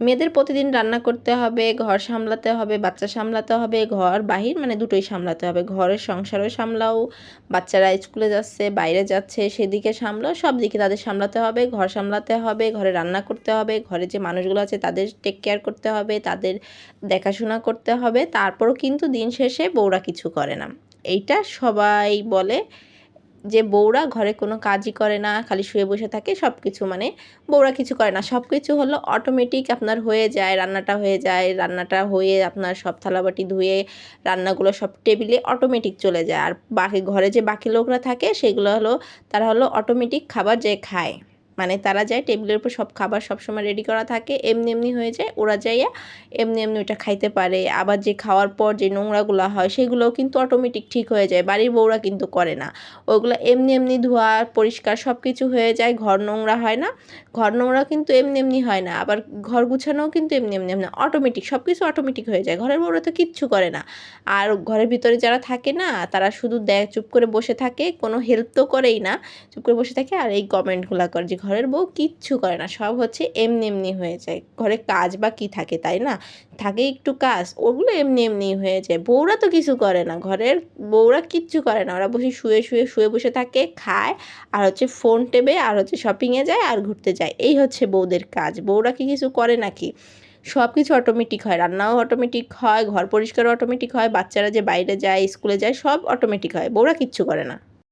মেয়েদের প্রতিদিন রান্না করতে হবে, ঘর সামলাতে হবে, বাচ্চা সামলাতে হবে, ঘর বাহির মানে দুটোই সামলাতে হবে। ঘরের সংসারও সামলাও, বাচ্চারা স্কুলে যাচ্ছে, বাইরে যাচ্ছে, সেদিকে সামলাও, সব দিকে তাদের সামলাতে হবে, ঘর সামলাতে হবে, ঘরে রান্না করতে হবে, ঘরে যে মানুষগুলো আছে তাদের টেক কেয়ার করতে হবে, তাদের দেখাশোনা করতে হবে, তারপরও কিন্তু দিন শেষে বউরা কিছু করে না। এইটা সবাই বলে যে বউরা ঘরে কোনো কাজই করে না, খালি শুয়ে বসে থাকে সব কিছু মানে বউরা কিছু করে না। সব কিছু হলো অটোমেটিক আপনার হয়ে যায়, রান্নাটা হয়ে যায়, রান্নাটা হয়ে আপনার সব থালাবাটি ধুয়ে রান্নাগুলো সব টেবিলে অটোমেটিক চলে যায়। আর বাকি ঘরে যে বাকি লোকরা থাকে, সেগুলো হলো, তারা হলো অটোমেটিক খাবার যে খায়। মানে তারা যায় টেবিলের উপর সব খাবার সবসময় রেডি করা থাকে, এমনি এমনি হয়ে যায়, ওরা যাইয়া এমনি এমনি ওইটা খাইতে পারে। আবার যে খাওয়ার পর যে নোংরাগুলো হয়, সেগুলোও কিন্তু অটোমেটিক ঠিক হয়ে যায়, বাড়ির বউরা কিন্তু করে না। ওইগুলো এমনি এমনি ধোয়া, পরিষ্কার সব কিছু হয়ে যায়, ঘর নোংরা হয় না। ঘর নোংরা কিন্তু এমনি এমনি হয় না, আবার ঘর গুছানোও কিন্তু এমনি এমনি এমনি অটোমেটিক সব কিছু অটোমেটিক হয়ে যায়। ঘরের বউরা তো কিচ্ছু করে না। আর ঘরের ভিতরে যারা থাকে না, তারা শুধু দেয় চুপ করে বসে থাকে, কোনো হেল্প তো করেই না, চুপ করে বসে থাকে। আর এই কমেন্টগুলো করে যে ঘরের বউ কিচ্ছু করে না, সব হচ্ছে এমনি এমনি হয়ে যায়। ঘরে কাজ বা কী থাকে, তাই না? থাকে একটু কাজ, ওগুলো এমনি এমনি হয়ে যায়। বউরা তো কিছু করে না, ঘরের বউরা কিচ্ছু করে না। ওরা বসে শুয়ে শুয়ে শুয়ে বসে থাকে, খায়, আর হচ্ছে ফোন টেবে, আর হচ্ছে শপিংয়ে যায়, আর ঘুরতে যায়। এই হচ্ছে বউদের কাজ। বউরা কি কিছু করে নাকি? সব কিছু অটোমেটিক হয়, রান্নাও অটোমেটিক হয়, ঘর পরিষ্কারও অটোমেটিক হয়, বাচ্চারা যে বাইরে যায়, স্কুলে যায়, সব অটোমেটিক হয়। বউরা কিচ্ছু করে না।